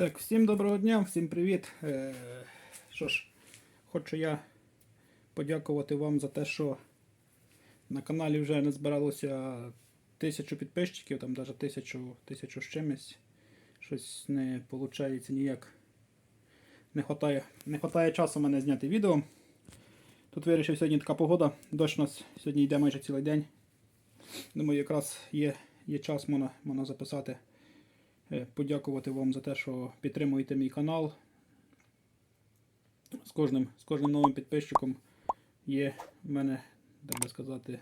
Так, всім доброго дня, всім привіт. Е, що ж, хочу я подякувати вам за те, що на каналі вже не збиралося тисячу підписчиків, там навіть тисячу, тисячу з чимось. Щось не виходить ніяк. Не хватає, не хватає часу мене зняти відео. Тут вирішив сьогодні така погода. Дощ у нас сьогодні йде майже цілий день. Думаю, якраз є, є час можна записати. Е, подякувати вам за те, що підтримуєте мій канал. З кожним, з кожним новим підписчиком є в мене, так би сказати,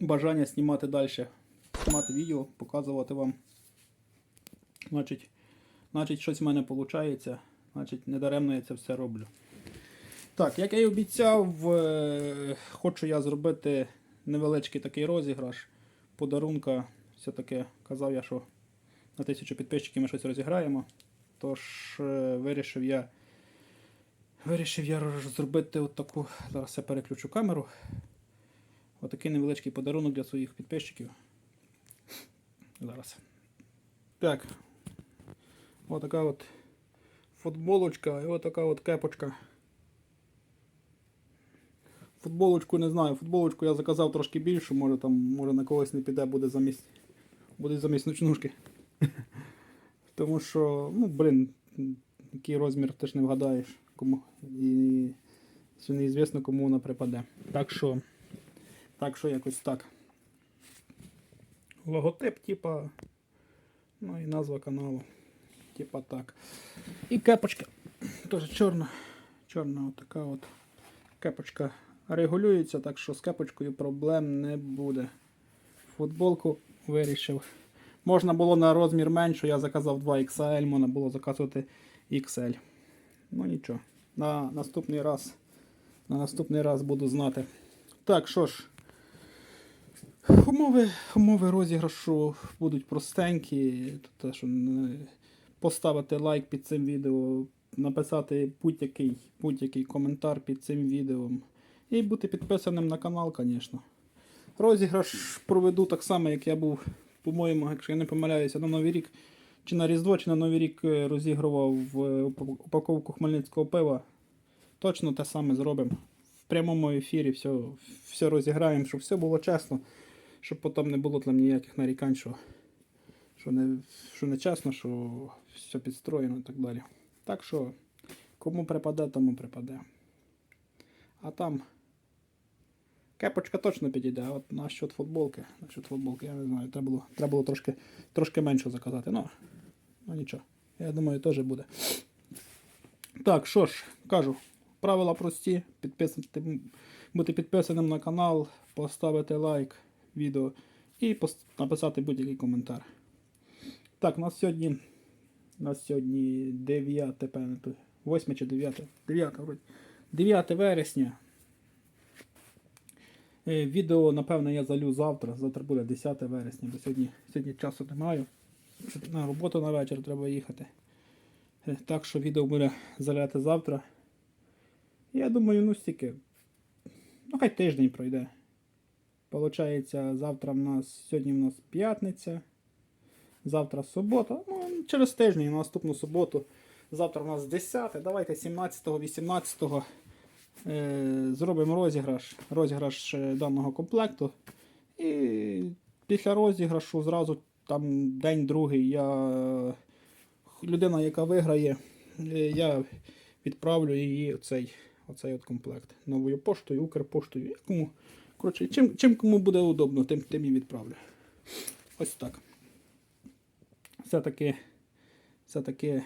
бажання знімати далі, знімати відео, показувати вам. Значить, значить щось в мене виходить, значить, недаремно я це все роблю. Так, як я і обіцяв, е, хочу я зробити невеличкий такий розіграш подарунка. Все-таки казав я, що на тисячу підписчиків ми щось розіграємо. Тож е, вирішив я вирішив я зробити от таку. Зараз я переключу камеру. Отакий невеличкий подарунок для своїх підписчиків. Зараз. Так. Отака от футболочка і отака от кепочка. Футболочку не знаю. Футболочку я заказав трошки більшу, може там може на когось не піде, буде замість. Буде замість ночнушки. Тому що, ну, блін, який розмір теж не вгадаєш, кому. І ще неізвісно, кому вона припаде. Так що, так що якось так. Логотип, типа. Ну і назва каналу. Типа так. І кепочка. Теж чорна. Чорна отака от кепочка регулюється, так що з кепочкою проблем не буде. Футболку вирішив. Можна було на розмір меншу, я заказав 2XL, можна було заказувати XL. Ну нічого. На наступний раз. На наступний раз буду знати. Так, що ж. Умови, умови розіграшу будуть простенькі. Те, що е, поставити лайк під цим відео, написати будь-який будь-який коментар під цим відео. І бути підписаним на канал, звісно. Розіграш проведу так само, як я був, по-моєму, якщо я не помиляюся, на Новий рік. Чи на Різдво, чи на Новий рік е, розігрував е, упаковку хмельницького пива. Точно те саме зробимо. В прямому ефірі все, все розіграємо, щоб все було чесно, щоб потім не було там ніяких нарікань, що, що, не, що не чесно, що все підстроєно і так далі. Так що, кому припаде, тому припаде. А там кепочка точно підійде, а от насчет футболки, насчет футболки, я не знаю, треба було, треба було трошки, трошки менше заказати. Ну, ну нічого. Я думаю, теж буде. Так, що ж, кажу, правила прості. Підписати, бути підписаним на канал, поставити лайк відео і написати будь-який коментар. Так, у нас сьогодні. Нас сьогодні 9, певно, 8 чи 9. 9, вроді. 9 вересня. Е, Відео, напевно, я залю завтра. Завтра буде 10 вересня, бо сьогодні, сьогодні часу не маю. На роботу на вечір треба їхати. Е, Так що відео буде заляти завтра. Я думаю, ну стільки. Ну, хай тиждень пройде. Получається, завтра в нас, сьогодні в нас п'ятниця. Завтра субота. Ну, через тиждень, на наступну суботу. Завтра у нас 10. Давайте 17-18 е, зробимо розіграш, розіграш е, даного комплекту. І після розіграшу зразу там день другий я людина, яка виграє, е, я відправлю її оцей, оцей от комплект. Новою поштою, Укрпоштою. як Кому, коротше, чим, чим кому буде удобно, тим, тим і відправлю. Ось так. Все-таки, все-таки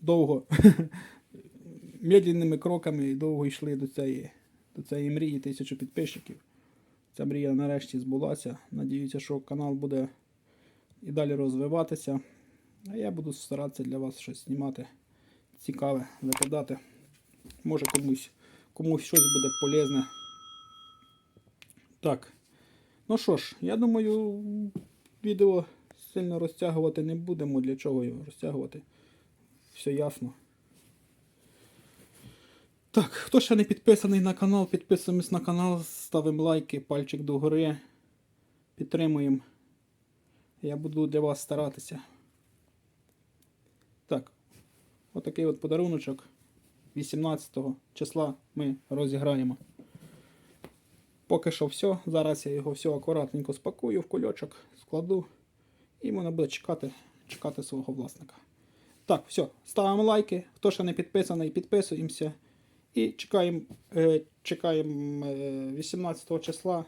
довго медленними кроками довго йшли до цієї, до цієї мрії тисячу підписчиків. Ця мрія нарешті збулася. Надіюся, що канал буде і далі розвиватися. А я буду старатися для вас щось знімати цікаве, викладати. Може комусь, комусь щось буде полезне. Так. Ну що ж, я думаю, відео сильно розтягувати не будемо. Для чого його розтягувати? Все ясно. Так, хто ще не підписаний на канал, підписуємось на канал, ставимо лайки, пальчик догори, підтримуємо. Я буду для вас старатися. Так, отакий от подаруночок 18 числа ми розіграємо. Поки що все. Зараз я його все акуратненько спакую в кульочок, складу, і воно буде чекати, чекати свого власника. Так, все, ставимо лайки. Хто ще не підписаний, підписуємося. І чекаємо, е, чекаємо е, 18 числа.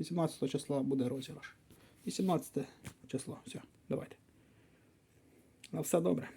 18 числа буде розіграш. 18 число. Все, давайте. На все добре.